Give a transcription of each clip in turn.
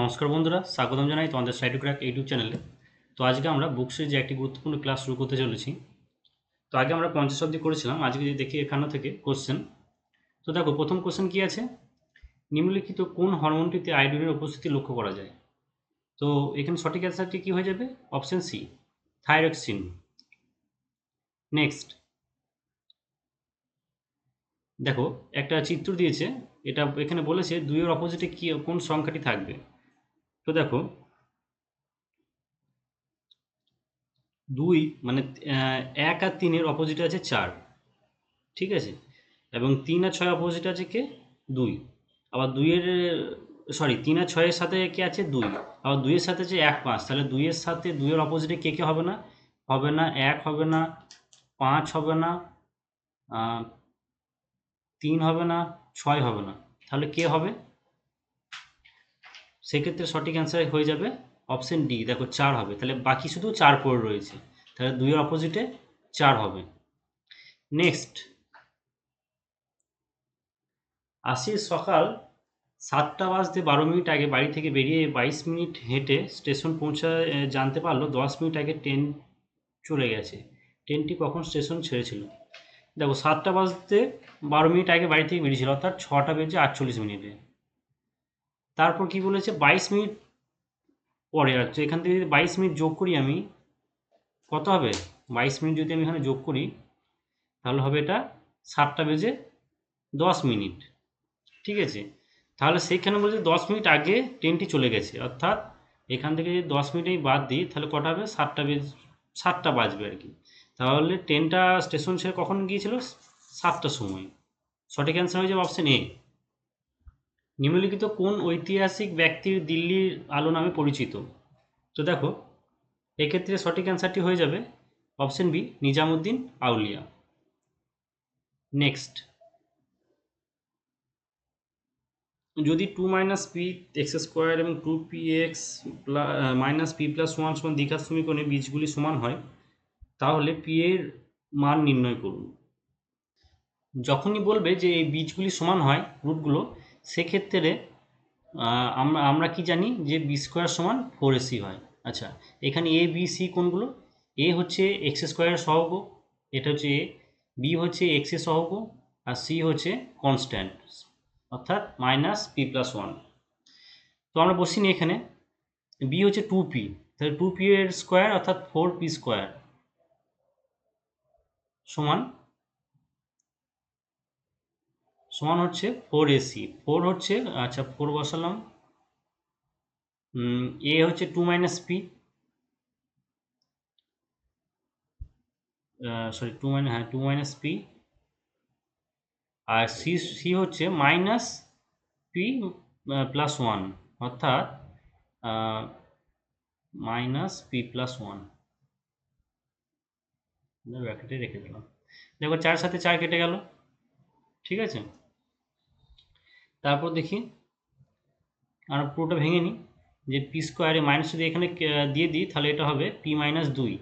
নমস্কার বন্ধুরা, স্বাগতম জানাই তোমাদের সাইড ক্র্যাক ইউটিউব চ্যানেলে। তো আজকে আমরা বুকসের যে একটি গুরুত্বপূর্ণ ক্লাস শুরু করতে চলেছি। তো আগে আমরা পঞ্চাশ অব্দি করেছিলাম, আজকে যদি দেখি এখানে থেকে কোশ্চেন তো দেখো, প্রথম কোশ্চেন কি আছে? নিম্নলিখিত কোন হরমোনটিতে আয়োডিনের উপস্থিতি লক্ষ্য করা যায়? তো এখানে সঠিক অ্যান্সারটি কি হয়ে যাবে? Option C thyroxine next. দেখো, একটা চিত্র দিয়েছে, এটা এখানে বলেছে দুইয়ের অপোজিটে কি, কোন সংখ্যাটি থাকবে? তো দেখো, দুই মানে এক আর তিনের অপোজিটে আছে চার, ঠিক আছে? এবং তিন আর ছয় অপোজিট আছে কে? দুই। আবার দুইয়ের সরি তিন আর ছয়ের সাথে কে আছে? দুই। আবার দুইয়ের সাথে আছে এক পাঁচ। তাহলে দুইয়ের সাথে, দুইয়ের অপোজিটে কে কে হবে না? হবে না এক, হবে না পাঁচ, হবে না তিন হবে না, ছয় হবে না। তাহলে কে হবে? সেক্ষেত্রে সঠিক অ্যান্সার হয়ে যাবে অপশন ডি দেখো, চার হবে। তাহলে বাকি শুধু চার পড়ে রয়েছে। তাহলে দুইয়ের অপোজিটে চার হবে। নেক্সট আশির সকাল সাতটা বাজতে বারো মিনিট আগে বাড়ি থেকে বেরিয়ে বাইশ মিনিট হেঁটে স্টেশন পৌঁছায় জানতে পারল দশ মিনিট আগে ট্রেন চলে গেছে। ট্রেনটি কখন স্টেশন ছেড়েছিল? দেখো, সাতটা বাজতে বারো মিনিট আগে বাড়ি থেকে বেরিয়েছিল, অর্থাৎ ছটা বেজে আটচল্লিশ মিনিটে। তারপর কি বলেছে? বাইশ মিনিট পরে তো এখান থেকে যদি বাইশ মিনিট যোগ করি আমি, কত হবে? বাইশ মিনিট যদি আমি এখানে যোগ করি, তাহলে হবে এটা সাতটা বেজে দশ মিনিট। ঠিক আছে? তাহলে সেইখানে বলছে দশ মিনিট আগে ট্রেনটি চলে গেছে। অর্থাৎ এখান থেকে যদি দশ মিনিট আমি বাদ দিই, তাহলে কটা হবে? সাতটা বেজ, সাতটা বাজবে আর কি। তাহলে ট্রেনটা স্টেশন ছেড়ে কখন গিয়েছিল? সাতটার সময়। সঠিক অ্যান্সার হয়ে যাবে অপশান এ নিম্নলিখিত কোন ঐতিহাসিক ব্যক্তির দিল্লির আলো নামে পরিচিত? তো দেখো, এক্ষেত্রে সঠিক অ্যান্সারটি হয়ে যাবে option B Nizamuddin Auliya. Next যদি two minus P X square এবং two P X minus P plus one সমান দ্বিঘাত সমীকরণে বীজগুলি সমান হয়, তাহলে পি এর মান নির্ণয় করুন। যখনই বলবে যে এই বীজগুলি সমান হয় রুটগুলো সেক্ষেত্রে আমরা আমরা কি জানি যে বি স্কোয়ার সমান ফোর এসি হয়। আচ্ছা এখানে এ বি সি কোনগুলো? এ হচ্ছে এক্স স্কোয়ারের সহগ, এটা হচ্ছে এ বি হচ্ছে এক্সের সহগ, আর সি হচ্ছে কনস্ট্যান্ট অর্থাৎ মাইনাস পি প্লাস ওয়ান তো আমরা বসি নি এখানে বি হচ্ছে টু পি তাহলে টু পি এর স্কোয়ার অর্থাৎ ফোর পি স্কোয়ার সমান সমান হচ্ছে ফোর এসি ফোর হচ্ছে আচ্ছা ফোর বসালাম। এ হচ্ছে two minus P sorry two minus হ্যাঁ টু মাইনাস পি আর সি সি হচ্ছে মাইনাস পি প্লাস ওয়ান অর্থাৎ মাইনাস পি প্লাস ওয়ান ব্র্যাকেটে রেখে দিলাম। দেখো, চার সাথে চার কেটে গেল। ঠিক আছে? তারপর দেখি আমরা পুরোটা ভেঙে নিই, যে পি স্কোয়ারে মাইনাস যদি এখানে দিয়ে দিই, তাহলে এটা হবে পি মাইনাস দুই,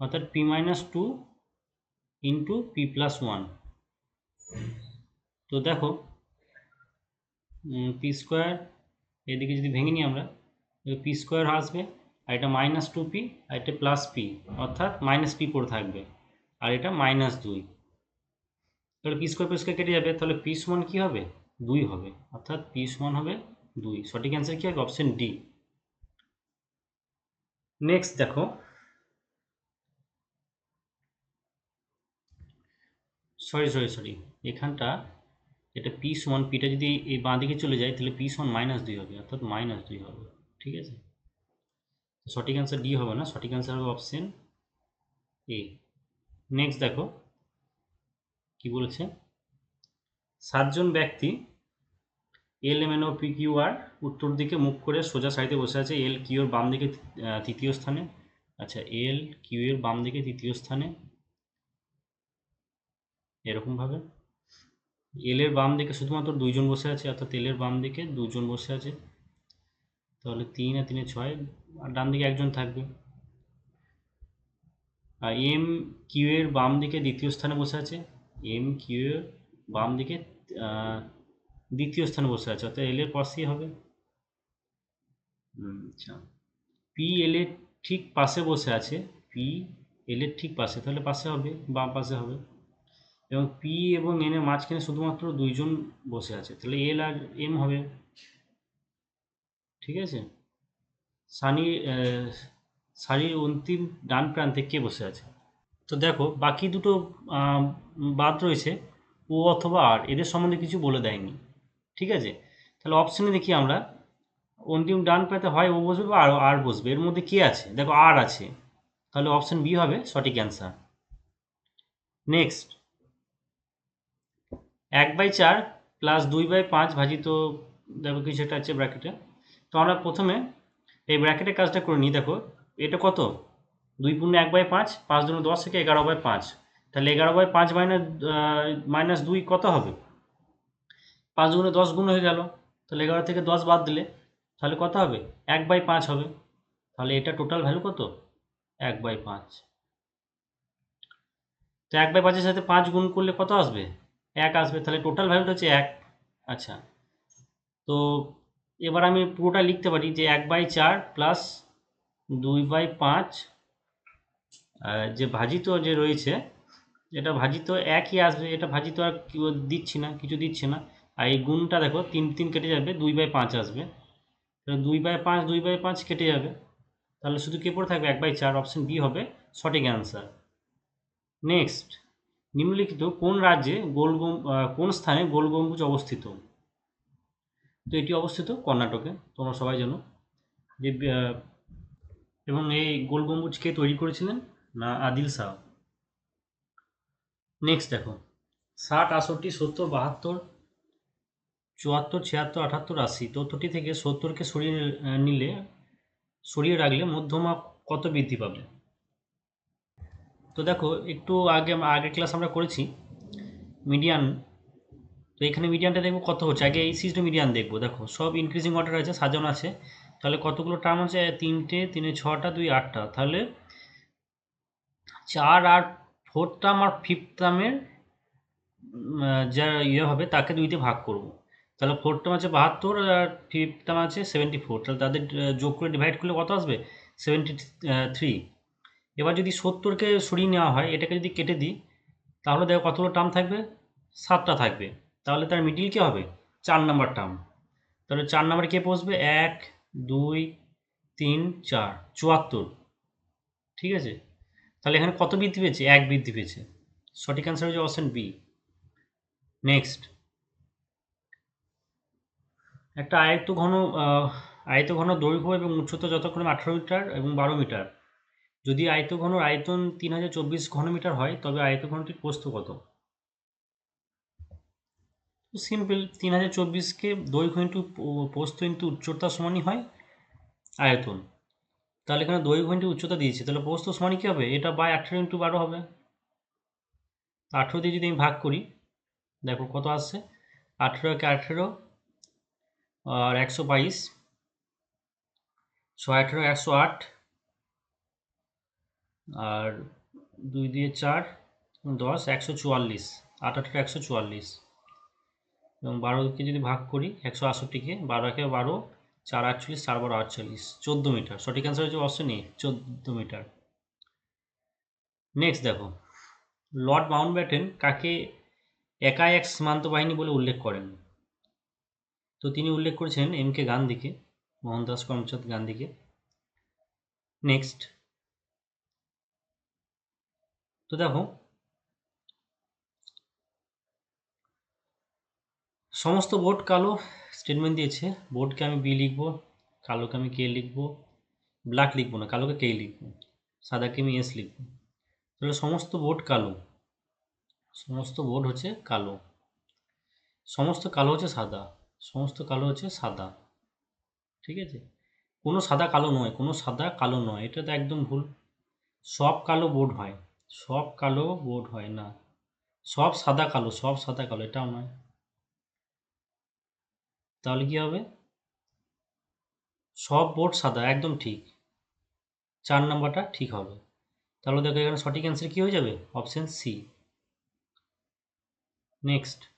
অর্থাৎ P minus two into P plus one তো দেখো পি স্কোয়ার এদিকে যদি ভেঙে নিই আমরা পি স্কোয়ার আসবে, আর এটা মাইনাস টু পি আর এটা প্লাস পি অর্থাৎ মাইনাস পি পড়ে থাকবে, আর এটা মাইনাস দুই। তাহলে পি স্কোয়ার পি স্কোয়ার কেটে যাবে, তাহলে পি সমান কী হবে? দুই হবে, অর্থাৎ পি সমান হবে দুই। সঠিক অ্যান্সার কী হবে? অপশন ডি নেক্সট দেখো। সরি সরি সরি এখানটা, এটা পি সমান পিটা যদি এই বাঁ দিকে চলে যায়, তাহলে পি সমান মাইনাস দুই হবে, অর্থাৎ মাইনাস দুই হবে। ঠিক আছে? সঠিক অ্যান্সার ডি হবে না, সঠিক অ্যান্সার হবে অপশন এ নেক্সট দেখো। কি বলেছে? সাতজন ব্যক্তি L M N O P Q R উত্তর দিকে মুখ করে সোজা সাইডে বসে আছে এল কিউ এর বাম দিকে তৃতীয় স্থানে। আচ্ছা এল কিউ এর বাম দিকে তৃতীয় স্থানে। এরকমভাবে। এল এর বাম দিকে শুধুমাত্র দুইজন বসে আছে, অর্থাৎ এল এর বাম দিকে দুজন বসে আছে। তাহলে তিন আর তিনে ছয়, আর ডান দিকে একজন থাকবে। আর এম কিউ এর বাম দিকে দ্বিতীয় স্থানে বসে আছে। এম কিউ এর বাম দিকে দ্বিতীয় স্থানে বসে আছে অর্থাৎ এল এর পাশেই হবে? আচ্ছা। পি এল এর ঠিক পাশে বসে আছে পি এল এর ঠিক পাশে তাহলে পাশে হবে বাম পাশে হবে। এবং পি এবং এন এর মাঝখানে শুধুমাত্র দুইজন বসে আছে তাহলে এল আর এম হবে। ঠিক আছে? সানি সারির অন্তিম ডান প্রান্তে কে বসে আছে? তো দেখো বাকি দুটো বাদ রয়েছে ও অথবা আর এদের সম্বন্ধে কিছু বলে দেয়নি। ঠিক আছে? তাহলে অপশানে দেখি আমরা। অন্তিম ডান প্রান্তে হয় ও বসবে বা আর আর বসবে। এর মধ্যে কে আছে? দেখো আর আছে। তাহলে অপশান বি হবে সঠিক অ্যান্সার নেক্সট এক বাই চার প্লাস দুই বাই পাঁচ ভাজিত, দেখো কিছু একটা আছে ব্র্যাকেটে তো আমরা প্রথমে এই ব্র্যাকেটের কাজটা করে নিই। দেখো, এটা কত? দুই পূর্ণ এক বাই পাঁচ পাঁচ দুগুণ দশ থেকে এগারো বাই পাঁচ। তাহলে এগারো বাই পাঁচ মাইনাস মাইনাস দুই কত হবে? পাঁচ দুগুণে দশ গুণ হয়ে গেল। তাহলে এগারো থেকে দশ বাদ দিলে তাহলে কত হবে? এক বাই পাঁচ হবে। তাহলে এটা টোটাল ভ্যালু কত? এক বাই পাঁচ। তো এক বাই পাঁচের সাথে পাঁচ গুণ করলে কত আসবে? এক আসবে। তাহলে টোটাল ভ্যালুটা হচ্ছে এক। আচ্ছা। তো এবার আমি পুরোটা লিখতে পারি যে এক বাই চার প্লাস দুই বাই পাঁচ যে ভাজিত যে রয়েছে, এটা ভাজিত একই আসবে। এটা ভাজিত আর কেউ দিচ্ছি না, কিছু দিচ্ছে না। আর এই গুণটা দেখো, তিন তিন কেটে যাবে, দুই বাই পাঁচ আসবে। তাহলে দুই বাই পাঁচ, দুই বাই পাঁচ কেটে যাবে। তাহলে শুধু কে পড়ে থাকবে? এক বাই চার অপশন বি হবে সঠিক অ্যান্সার নেক্সট নিম্নলিখিত কোন রাজ্যে গোল কোন স্থানে গোল গম্বুজ অবস্থিত? তো এটি অবস্থিত কর্ণাটকে, তোমরা সবাই জানো। যে এবং এই গোল গম্বুজ কে তৈরি করেছিলেন? না, আদিল শাহ। নেক্সট দেখো, ষাট আষট্টি সত্তর, বাহাত্তর চুয়াত্তর, ছিয়াত্তর, আটাত্তর, আশি তথ্যটি থেকে সত্তরকে সরিয়ে নিলে, সরিয়ে রাখলে মধ্যমা কত বৃদ্ধি পাবে? তো দেখো, একটু আগে আগের ক্লাস আমরা করেছি মিডিয়ান তো এখানে মিডিয়ানটা দেখব কত হচ্ছে? আগে এই সিস্টেম মিডিয়ান দেখব। দেখো, সব ইনক্রিজিং অর্ডার আছে, সাজানো আছে। তাহলে কতগুলো টার্ম আছে? তিনটে, তিনে ছটা, দুই আটটা। তাহলে চার আর ফোর্থ টার্ম আর ফিফথ টার্মের যা ইয়ে হবে, তাকে দুইতে ভাগ করব। তাহলে ফোর্থ টার্ম আছে বাহাত্তর আর ফিফথ টার্ম আছে সেভেন্টি ফোর তাহলে তাদের যোগ করে ডিভাইড করলে কত আসবে? সেভেন্টি থ্রি এবার যদি সত্তরকে সরিয়ে নেওয়া হয়, এটাকে যদি কেটে দিই, তাহলে দেখো কতগুলো টার্ম থাকবে? সাতটা থাকবে। তাহলে তার মিডিল কী হবে? চার নাম্বার টার্ম তাহলে চার নাম্বারে কে বসবে? এক, দুই, তিন, চার, চুয়াত্তর। ঠিক আছে? তাহলে এখানে কত বৃদ্ধি পেয়েছে? এক বৃদ্ধি পেয়েছে। সঠিক অ্যান্সার হচ্ছে অপশন বি নেক্সট একটা আয়ত্ত ঘন আহ, আয়ত ঘন দৈর্ঘ্য এবং উচ্চতা যথাক্রমে আঠারো মিটার এবং বারো মিটার। যদি আয়ত ঘনর আয়তন তিন হাজার চব্বিশ ঘনমিটার হয় তবে আয়ত ঘনটির প্রস্থ কত? সিম্পল তিন হাজার চব্বিশকে দৈর্ঘ্য ইন্টু প্রস্থ ইন্টু উচ্চতা সমানই হয় আয়তন। তাহলে এখানে দৈর্ঘ্য ইন্টু উচ্চতা দিয়েছে তাহলে প্রস্থ সমানই কী হবে? এটা বাই আঠেরো ইন্টু বারো হবে। আঠেরো দিয়ে যদি আমি ভাগ করি দেখো কত আসছে? আঠেরো একে আঠেরো আর একশো বাইশ, ছয় আঠেরো, একশো আট, আর দুই দিয়ে চার, দশ, একশো চুয়াল্লিশ, আট আঠেরো, একশো চুয়াল্লিশ। এবং বারোকে যদি ভাগ করি, একশো আটষট্টিকে বারো একে বারো, চার আটচল্লিশ, চার বারো আটচল্লিশ, চোদ্দ মিটার। সঠিক অ্যান্সার হচ্ছে অপশন এ চোদ্দ মিটার। নেক্সট দেখো লর্ড মাউন্ট ব্যাটেন কাকে একাই এক সীমান্ত বাহিনী বলে উল্লেখ করেন? তো তিনি উল্লেখ করেছেন এম কে গান্ধীকে মোহনদাস করমচাঁদ গান্ধীকে। নেক্সট তো দেখো, সমস্ত বোর্ড কালো স্টেটমেন্ট দিয়েছে। বোর্ডকে আমি বি লিখব, কালোকে আমি কে লিখব ব্ল্যাক লিখব না, কালোকে কে লিখব, সাদাকে আমি এস লিখব। তাহলে সমস্ত বোর্ড কালো, সমস্ত বোর্ড হচ্ছে কালো, সমস্ত কালো হচ্ছে সাদা। সমস্ত কালো হচ্ছে সাদা। ঠিক আছে? কোনো সাদা কালো নয়, কোনো সাদা কালো নয়, এটা তো একদম ভুল। সব কালো বোর্ড হয়, সব কালো বোর্ড হয় না। সব সাদা কালো, সব সাদা কালো, এটাও নয়। তাহলে কি হবে? সব বোর্ড সাদা, একদম ঠিক। চার নাম্বারটা ঠিক হবে। তাহলে দেখো এখানে সঠিক অ্যান্সার কি হয়ে যাবে? অপশন সি নেক্সট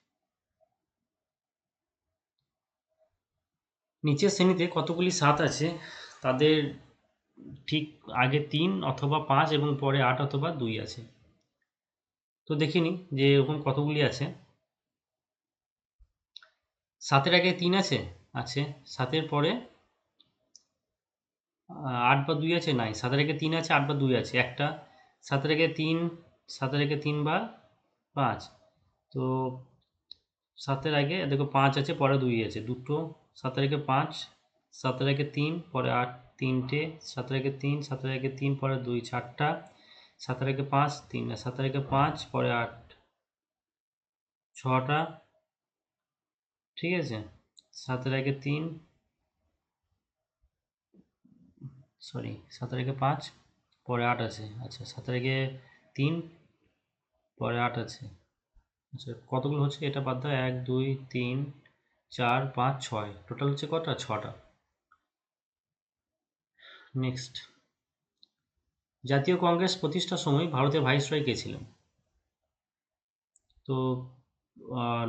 নিচের শ্রেণীতে কতগুলি সাত আছে, তাদের ঠিক আগে তিন অথবা পাঁচ এবং পরে আট অথবা দুই আছে। তো দেখে নিই যে এরকম কতগুলি আছে। সাতের আগে তিন আছে আছে। সাতের পরে আট বা দুই আছে? নাই। সাতের আগে তিন আছে, আট বা দুই আছে। একটা। সাতের আগে তিন, সাতের আগে তিন বা পাঁচ। তো সাতের আগে, দেখো পাঁচ আছে, পরে দুই আছে। দুটো সাতের আগে পাঁচ সাতের আগে তিন, পরে আট, তিনটে সাতের আগে তিন সাতের আগে তিন, পরে দুই, চারটা সাতের আগে পাঁচ, তিন, সাত আগে পাঁচ, পরে আট, ছটা, ঠিক আছে? সাতের আগে তিন সরি সাতের আগে পাঁচ, পরে আট আছে। আচ্ছা সাতের আগে তিন, পরে আট আছে। আচ্ছা কতগুলো হচ্ছে? এটা বাদ দাও। এক, দুই, তিন চার, পাঁচ, ছয়। টোটাল হচ্ছে কটা? ছটা। নেক্সট জাতীয় কংগ্রেস প্রতিষ্ঠার সময় ভারতের ভাইসরয় কে ছিলেন? তো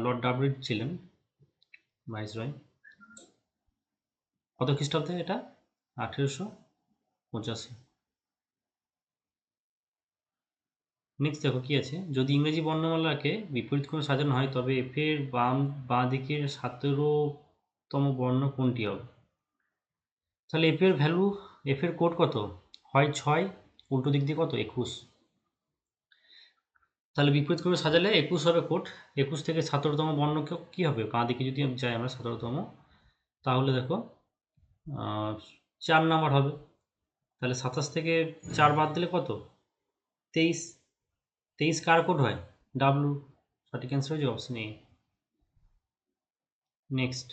লর্ড ডাবরিড ছিলেন ভাইসরয়। কত খ্রিস্টাব্দে এটা? আঠেরোশো পঁচাশি। নেক্সট দেখো কি আছে? যদি ইংরেজি বর্ণমালাকে বিপরীত ক্রমে সাজানো হয়, তবে এফ এর বাম, বাঁ দিকের সতেরোতম বর্ণ কোনটি হবে? তাহলে এফ এর ভ্যালু এফ এর কোড কত? হয় ছয়, উল্টো দিক দিয়ে কত? একুশ। তাহলে বিপরীত ক্রমে সাজালে একুশ হবে কোট একুশ থেকে সতেরোতম বর্ণ কি হবে? বাঁ দিকে যদি যাই আমরা সতেরোতম, তাহলে দেখো চার নাম্বার হবে। তাহলে সাতাশ থেকে চার বাদ দিলে কত? তেইশ। তেইশ কার কোড হয় ডাব্লু সঠিক অ্যান্সার হয়ে যাবে অপশন এ নেক্সট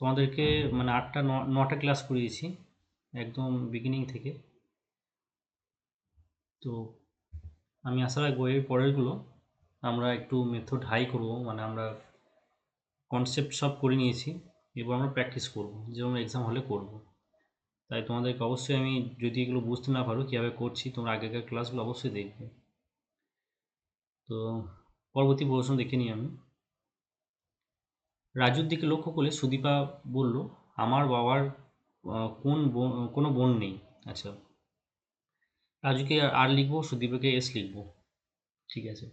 তোমাদেরকে মানে আটটা নটা ক্লাস করিয়েছি একদম বিগিনিং থেকে তো আমি আশা রাখব পরেরগুলো আমরা একটু মেথড হাই করব মানে আমরা কনসেপ্ট সব করে নিয়েছি এবার আমরা প্র্যাকটিস করব যেমন এক্সাম হলে করব তাই তোমাদেরকে অবশ্যই আমি যদি এগুলো বুঝতে না পারো কীভাবে করছি তোমরা আগেকার ক্লাসগুলো অবশ্যই দেখবে তো পরবর্তী প্রশ্ন দেখে নিই আমি। রাজুর দিকে লক্ষ্য করলে সুদীপা বলল, আমার বাবার কোন কোনো বোন নেই। আচ্ছা। রাজুকে আর লিখব, সুদীপাকে এস লিখব। ঠিক আছে।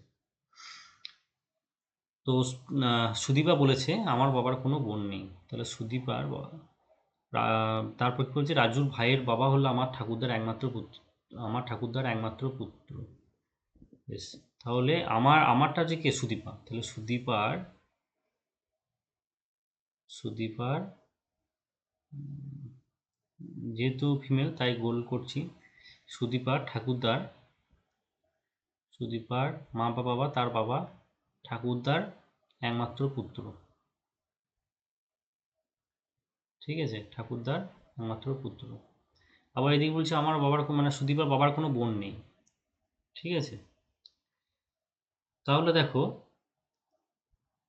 তো সুদীপা বলেছে, আমার বাবার কোনো বোন নেই। তাহলে সুদীপার তারপর কি বলছে, রাজুর ভাইয়ের বাবা হলো আমার ঠাকুরদার একমাত্র পুত্র আমার ঠাকুরদার একমাত্র পুত্র। বেশ। তাহলে আমার, আমারটা যে কে? সুদীপা। তাহলে সুদীপার সুদীপার যেহেতু ফিমেল তাই গোল করছি। সুদীপার ঠাকুরদার, সুদীপার মা বাবা, তার বাবা, ঠাকুরদার একমাত্র পুত্র। ঠিক আছে? ঠাকুরদার একমাত্র পুত্র। আবার এদিকে বলছে, আমার বাবার মানে সুদীপার বাবার কোনো বোন নেই। ঠিক আছে? তাহলে দেখো,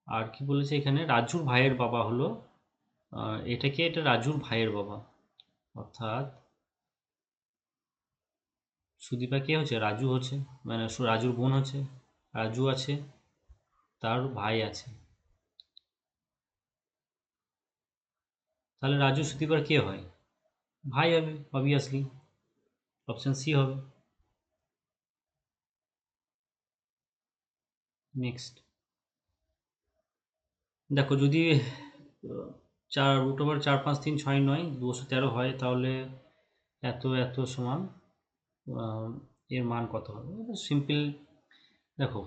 আর কি বলেছে এখানে? রাজুর ভাইয়ের বাবা হলো এটাকে এটা রাজুর ভাইয়ের বাবা। অর্থাৎ সুদীপা কে হচ্ছে? রাজু হচ্ছে মানে রাজুর বোন হচ্ছে, রাজু আছে, তার ভাই আছে। তাহলে রাজু সুদীপার কে হয়? ভাই হবে অবভিয়াসলি অপশন সি হবে। নেক্সট দেখো, যদি চার রুট ওভার চার, পাঁচ, তিন, ছয়, নয় দুশো তেরো হয়, তাহলে এত এত সমান এর মান কত হবে? সিম্পল দেখো,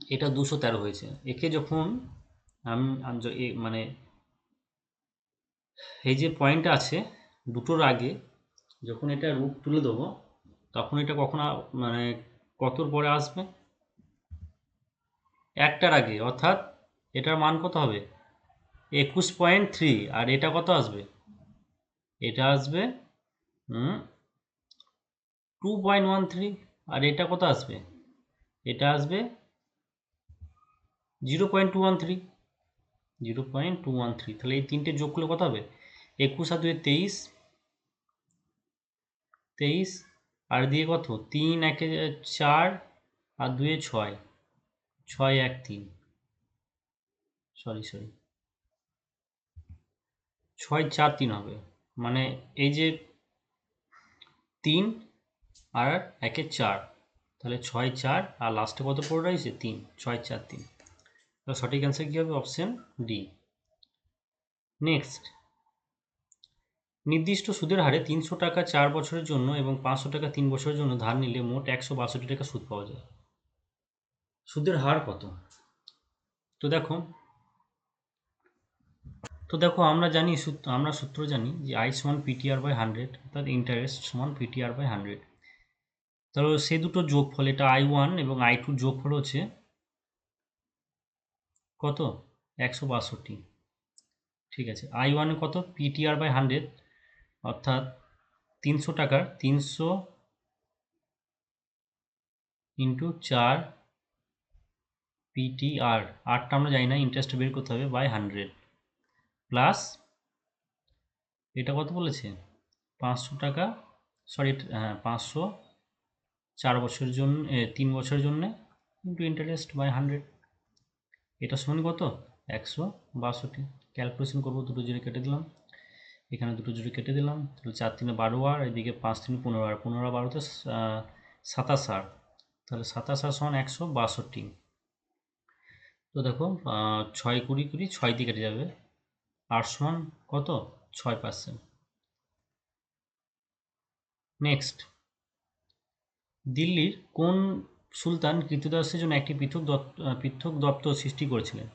এটা দুশো তেরো হয়েছে। একে যখন আমি মানে এই যে পয়েন্টটা আছে দুটোর আগে, যখন এটা রূপ তুলে দেবো, তখন এটা কখন মানে কতর পরে আসবে? একটার আগে, অর্থাৎ এটার মান কত হবে? একুশ পয়েন্ট থ্রি, আর এটা কত আসবে? এটা আসবে টু পয়েন্ট ওয়ান থ্রি, আর এটা কত আসবে? এটা আসবে zero point two one three, zero point two one three, তাহলে এই তিনটে যোগ করলে কত হবে? একুশ আর দুয়ে তেইশ তেইশ, আর দিয়ে কত? তিন, একে চার, আর দুয়ে ছয়। ছয় এক তিন। সরি সরি ছয় চার তিন হবে। মানে এই যে তিন আর একে চার। তাহলে ছয় চার আর লাস্টে কত পড়ে রয়েছে? তিন। ছয় চার তিন। তো সঠিক অ্যান্সার কী হবে? অপশন ডি নেক্সট নির্দিষ্ট সুদের হারে তিনশো টাকা চার বছরের জন্য এবং পাঁচশো টাকা তিন বছরের জন্য ধার নিলে মোট একশো বাষট্টি টাকা সুদ পাওয়া যায়। সুদের হার কত? তো দেখো তো দেখো আমরা জানি আমরা সূত্র জানি যে আই সমান P T R by hundred অর্থাৎ ইন্টারেস্ট সমান P T R by hundred তাহলে সে দুটো যোগফল, এটা আই ওয়ান এবং আই টুর যোগফল হচ্ছে কত? একশো বাষট্টি। ঠিক আছে আই ওয়ানে কত? পিটিআর বাই হান্ড্রেড অর্থাৎ তিনশো টাকার তিনশো ইন্টু চার পিটিআর আরটা আমরা জানি না ইন্টারেস্ট বের করতে হবে বাই হান্ড্রেড প্লাস এটা কত বলেছে? পাঁচশো টাকা সরি হ্যাঁ পাঁচশো, চার বছরের জন্য তিন বছরের জন্য ইন্টু ইন্টারেস্ট বাই হান্ড্রেড এটা সমান কত? একশো বাষট্টি। ক্যালকুলেশন করব, দুটো জুড়ে কেটে দিলাম। এখানে দুটো জুড়ে কেটে দিলাম। তাহলে চার তিনে বারো আর এদিকে পাঁচ তিনে পনেরো। আর পনেরো বারোতে সাতাশ আর। তাহলে সাতাশ আর সমান একশো বাষট্টি। তো দেখো ছয় কুড়ি কুড়ি ছয় দিয়ে যাবে। আর সমান কত? ছয় পার্সেন্ট নেক্সট দিল্লির কোন সুলতান কৃতদাসের জন্য একটি পৃথক পৃথক দপ্তর সৃষ্টি করেছিলেন?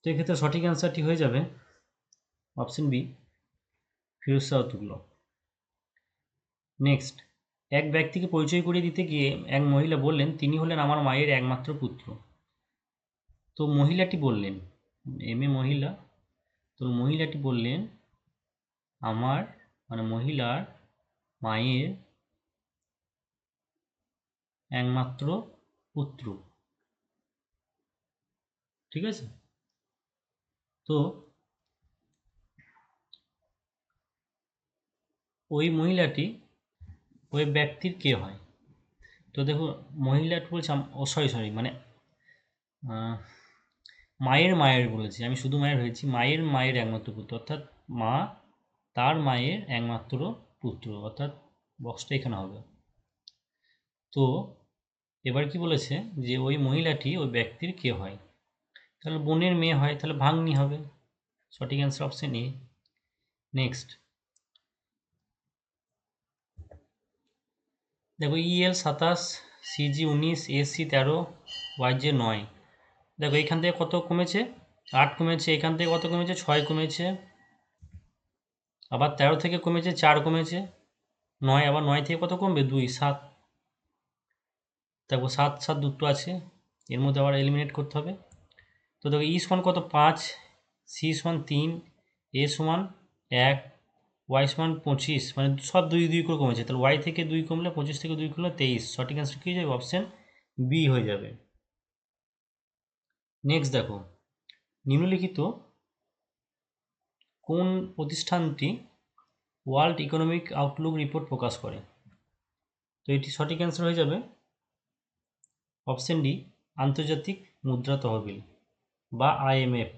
তো এক্ষেত্রে সঠিক অ্যান্সারটি হয়ে যাবে option B Firoz Shah Tughlaq next এক ব্যক্তিকে পরিচয় করিয়ে দিতে গিয়ে এক মহিলা বললেন, তিনি হলেন আমার মায়ের একমাত্র পুত্র। তো মহিলাটি বললেন এম এ মহিলা, তো মহিলাটি বললেন, আমার মানে মহিলার মায়ের একমাত্র পুত্র। ঠিক আছে? তো ওই মহিলাটি, ওই ব্যক্তির কে হয়? তো দেখো, মহিলাটি বলছে সরি সরি মানে মায়ের মায়ের বলেছি, আমি শুধু মায়ের হয়েছি, মায়ের মায়ের একমাত্র পুত্র, অর্থাৎ মা তার মায়ের একমাত্র পুত্র, অর্থাৎ বক্সটা এখানে হবে। তো এবার কি বলেছে যে ওই মহিলাটি ওই ব্যক্তির কে হয়? তাহলে বোনের মেয়ে হয়, তাহলে ভাগ্নি হবে। সঠিক অ্যান্সার অপশন এ নেক্সট দেখো ইএল সাতাশ সিজি উনিশ এসি তেরো ওয়াইজে নয়। দেখো, এখান থেকে কত কমেছে? আট কমেছে, এখান থেকে কত কমেছে? ছয় কমেছে। আবার তেরো থেকে কমেছে, চার কমেছে। নয়, আবার নয় থেকে কত কমবে? দুই, সাত। দেখো, সাত সাত দুটো আছে। এর মধ্যে আবার এলিমিনেট করতে হবে। তো দেখো ই সমান কত? পাঁচ সি সমান তিন এ সমান এক ওয়াই সমান পঁচিশ। মানে সব দুই দুই করে কমেছে। তাহলে ওয়াই থেকে দুই কমলে পঁচিশ থেকে দুই কমলে তেইশ। সঠিক অ্যান্সার কী হয়ে যাবে? অপশান বি হয়ে যাবে। নেক্সট দেখো, নিম্নলিখিত কোন প্রতিষ্ঠানটি ওয়ার্ল্ড ইকোনমিক আউটলুক রিপোর্ট প্রকাশ করে? তো এটি সঠিক অ্যান্সার হয়ে যাবে অপশন ডি আন্তর্জাতিক মুদ্রা তহবিল বা আইএমএফ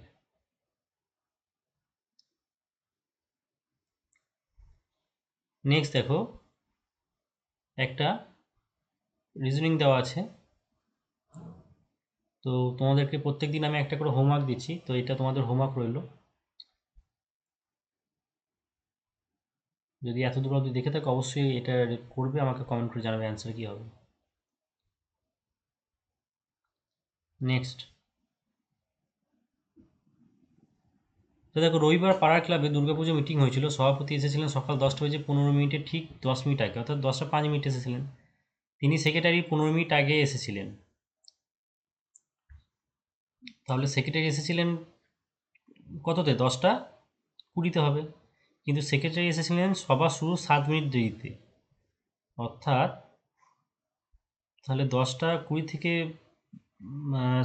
নেক্সট দেখো, একটা রিজনিং দেওয়া আছে। তো তোমাদেরকে প্রত্যেক দিন আমি একটা করে হোমওয়ার্ক দিচ্ছি, তো এটা তোমাদের হোমওয়ার্ক রইল। যদি এত দূর অবধি দেখে থাকো, অবশ্যই এটা করবে, আমাকে কমেন্ট করে জানাবে অ্যান্সার কী হবে। নেক্সট তো দেখো, রবিবার পাড়ার ক্লাবে দুর্গাপুজো মিটিং হয়েছিল। সভাপতি এসেছিলেন সকাল দশটা বেজে পনেরো মিনিটে, ঠিক দশ মিনিট আগে, অর্থাৎ দশটা পাঁচ মিনিট এসেছিলেন। তিনি সেক্রেটারি পনেরো মিনিট আগে এসেছিলেন। তাহলে সেক্রেটারি এসেছিলেন কততে? দশটা? কুড়িতে হবে। কিন্তু সেক্রেটারি এসেছিলেন সভা শুরু সাত মিনিট দেরিতে। অর্থাৎ তাহলে দশটা কুড়ি থেকে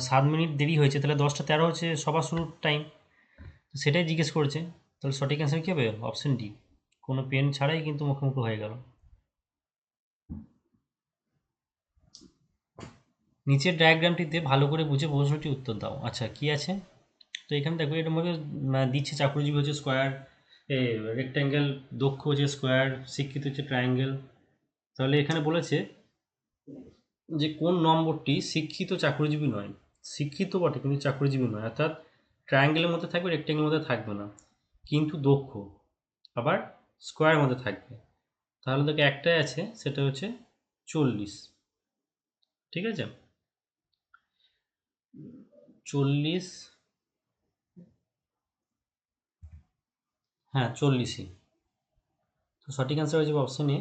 সাত মিনিট দেরি হয়েছে। তাহলে দশটা তেরো হচ্ছে সভা শুরুর টাইম সেটাই জিজ্ঞেস করেছে। তাহলে সঠিক অ্যান্সার কী হবে? অপশন ডি কোনো পেন ছাড়াই কিন্তু মুখোমুখি হয়ে গেল। নিচের ডায়াগ্রামটিতে ভালো করে বুঝে প্রশ্নটি উত্তর দাও। আচ্ছা কি আছে? তো এখানে দেখো মানে দিচ্ছে চাকরিজীবী হচ্ছে স্কোয়ার রেক্ট্যাঙ্গেল দক্ষ হচ্ছে স্কোয়ার শিক্ষিত হচ্ছে ট্রায়াঙ্গেল তাহলে এখানে বলেছে যে কোন নম্বরটি শিক্ষিত চাকরিজীবী নয়। শিক্ষিত বটে, কিন্তু চাকরিজীবী নয়। অর্থাৎ ট্রায়াঙ্গেলের মধ্যে থাকবে রেক্ট্যাঙ্গেলের মধ্যে থাকবে না। কিন্তু দক্ষ, আবার স্কোয়ারের মধ্যে থাকবে। তাহলে দেখো, একটাই আছে, সেটা হচ্ছে চল্লিশ। ঠিক আছে? চল্লিশ। হ্যাঁ চল্লিশই। তো সঠিক অ্যান্সার হয়ে যাবে অপশন এ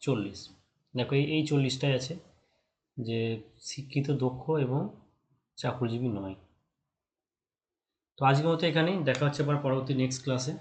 চল্লিশ। দেখো, এই এই চল্লিশটাই আছে যে শিক্ষিত, দক্ষ এবং চাকরিজীবী নয়। তো আজকের মতো এখানেই। দেখা হচ্ছে আবার পরবর্তী নেক্সট ক্লাসে